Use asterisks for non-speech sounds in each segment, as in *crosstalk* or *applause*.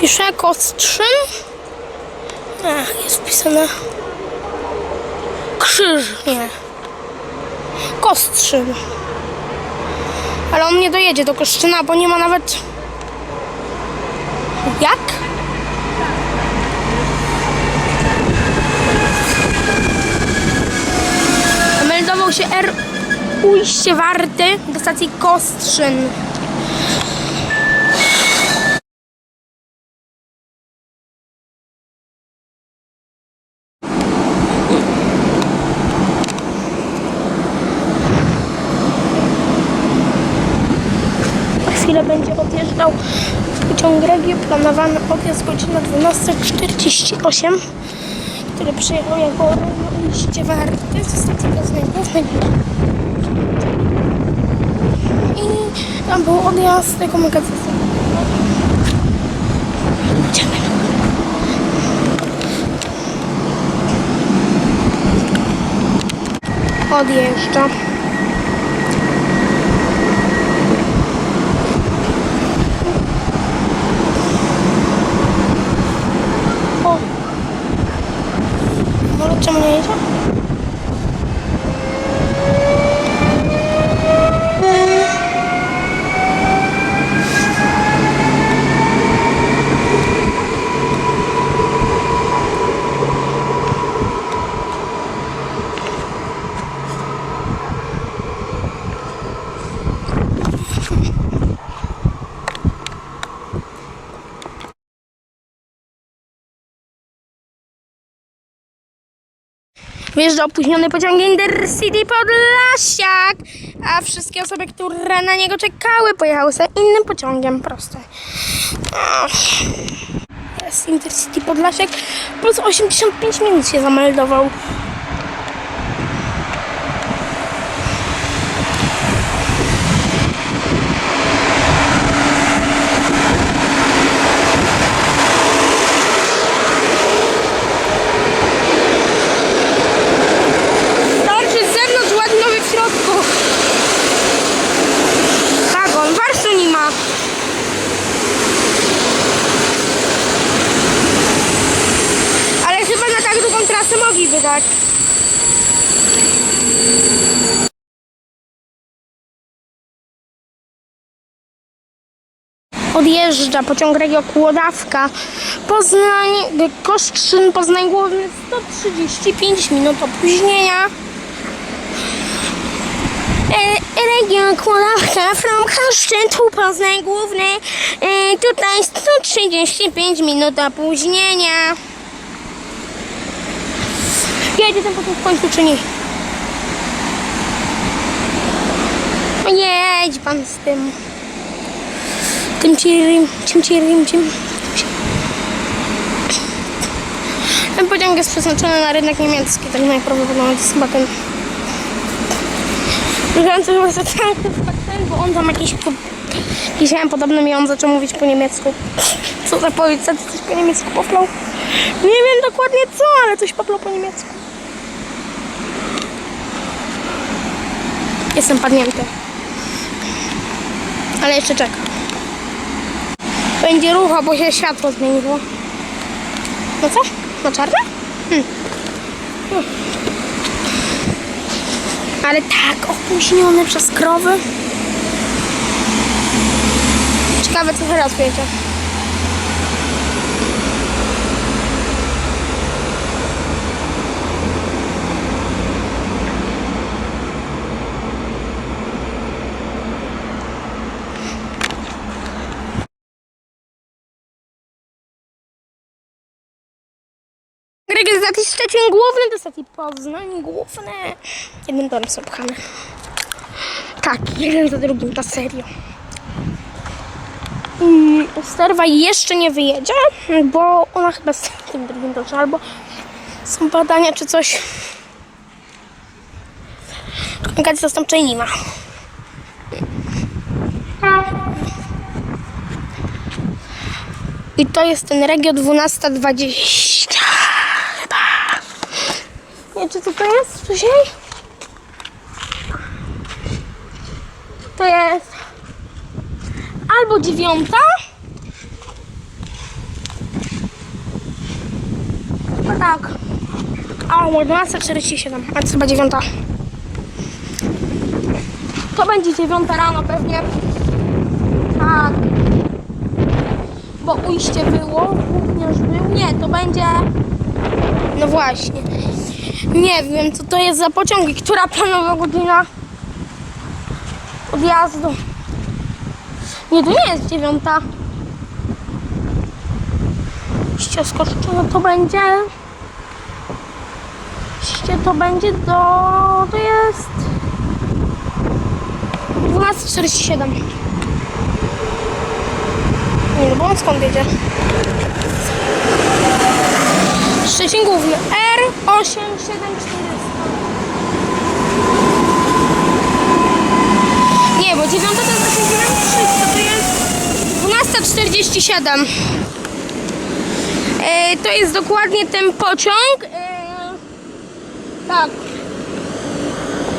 Piszę Kostrzyn. A, jest wpisane. Krzyż, nie. Kostrzyn. Ale on nie dojedzie do Koszczyna, bo nie ma nawet... Jak? Meldował się R ujście warty do stacji Kostrzyn. Chwilę będzie odjeżdżał pociąg Regio, planowany odjazd godzina 12.48, który przyjechał jako ujście warty ze stacji Poznań Głównej. I tam był odjazd tego magazynu. Odjeżdża. O! Może czemu nie jedzie? Wjeżdża opóźniony pociąg Intercity Podlasiak, a wszystkie osoby, które na niego czekały, pojechały sobie innym pociągiem prosto. Ach. Jest Intercity Podlasiak, plus 85 minut się zameldował. Starszy z zewnątrz, ładny nowy w środku. Wagon, warsztu nie ma. Ale chyba na trasę mogliby tak. Odjeżdża pociąg Regio Kłodawka. Poznań, Koszczyn, Poznań Główny 135 minut opóźnienia. E, Region Kłodawka from Koszczyn tu Poznań Główny. E, tutaj 135 minut opóźnienia. Jedzie ten pociąg w końcu czy nie? No Jedź pan z tym. Tym cirim, cim cirim, cim. Ten pociąg jest przeznaczony na rynek niemiecki, tak najprawdopodobniej jest chyba ten. Chyba jest ten, bo on tam jakiś, po- jakiś miałem podobny i on zaczął mówić po niemiecku. Co za powiedz, coś po niemiecku poplał? Nie wiem dokładnie co, ale coś poplał po niemiecku. Jestem padnięty. Ale jeszcze czekam. Będzie rucha, bo się światło zmieniło. No co? Na czarne? Hmm. Hmm. Ale tak opóźnione przez krowy. Ciekawe co teraz wiecie. Greg z stacji Szczecin Główny do stacji Poznań Główny. Jednym torem są pchane. Tak, jeden za drugim, to serio. Mm, Sterwa jeszcze nie wyjedzie, bo ona chyba z tym drugim torze albo są badania czy coś. Komunikacji zastępczej nie ma. I to jest ten Regio 1220. Nie, czy to jest wcześniej? To jest albo dziewiąta, tak. A, o 12.47, a to chyba 9. To będzie 9 rano pewnie. Tak. Bo ujście było, również był. Nie, to będzie... No właśnie. Nie wiem, co to jest za pociąg i która planowa godzina odjazdu. Nie, to nie jest dziewiąta. Ście skoczone to będzie. Ście to będzie do. To jest. 12.47. Nie no, bo on skąd jedzie? Szczecin główny R87400. Nie, bo dziewiąta to jest 8300, to jest 12.47. E, to jest dokładnie ten pociąg. E, tak.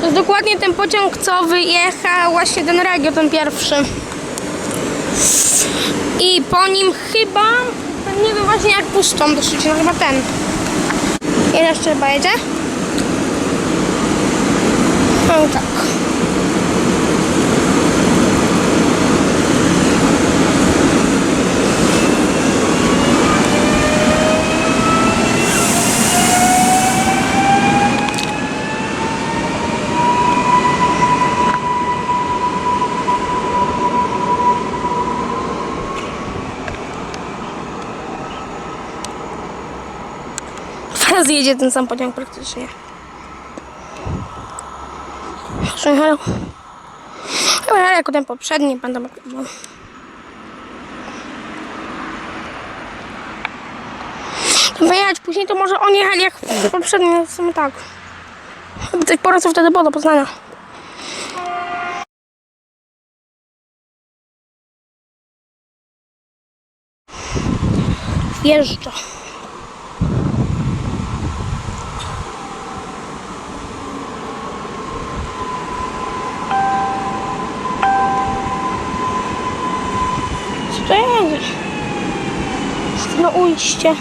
To jest dokładnie ten pociąg, co wyjechał właśnie ten regio, ten pierwszy. I po nim chyba, nie wiem właśnie jak puszczą do Szczecina, chyba ten. Ile jeszcze chyba jedzie? No tak. *laughs* Teraz jedzie ten sam pociąg praktycznie. Przyjechał. Chyba jako ten poprzedni będę nagrywał. Wyjechać później to może oni jechali jak poprzedni, w sumie tak. Chyba coś po co wtedy było do Poznania. Wjeżdża. To? No ujście.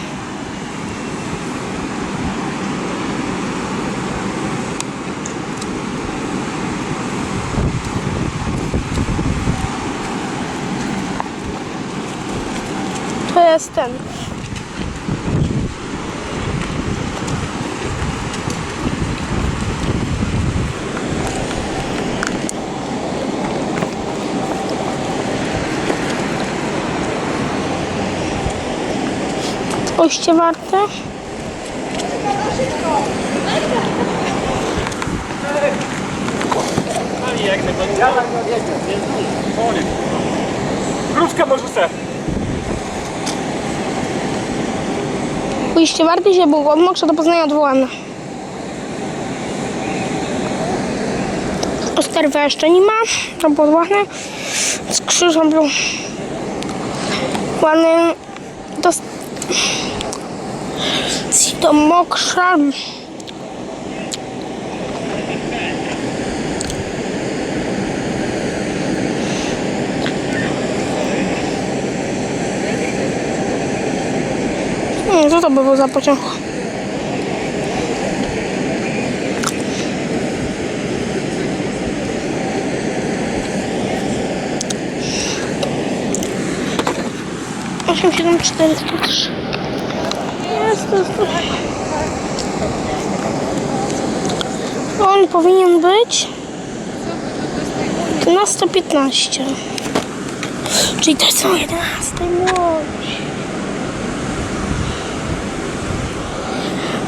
To jest ten. Ujście warte. Krówkę może se. Ujście warte się było mokrze do Poznania odwołane. Osterwa jeszcze nie ma. To było ładne. Z krzyżem był ładny. Do mokrza. Hmm, co to by był za pociąg? Osiem, siedem, cztery, trzy. Jest, to jest to. On powinien być na 115. Czyli to są 11 młodzi.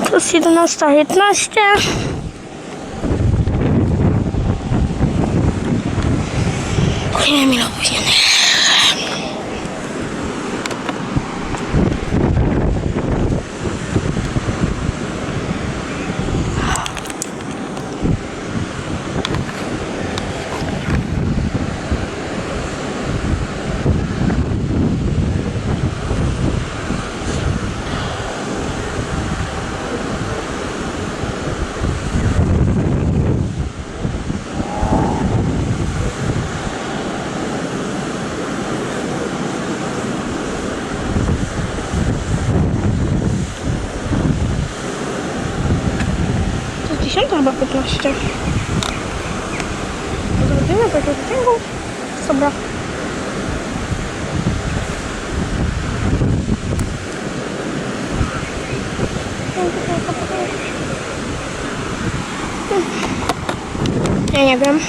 Plus 11, 15. Nie wiem. Chyba 15. Zobaczymy tego wyciągu. Dobra. Ja nie wiem.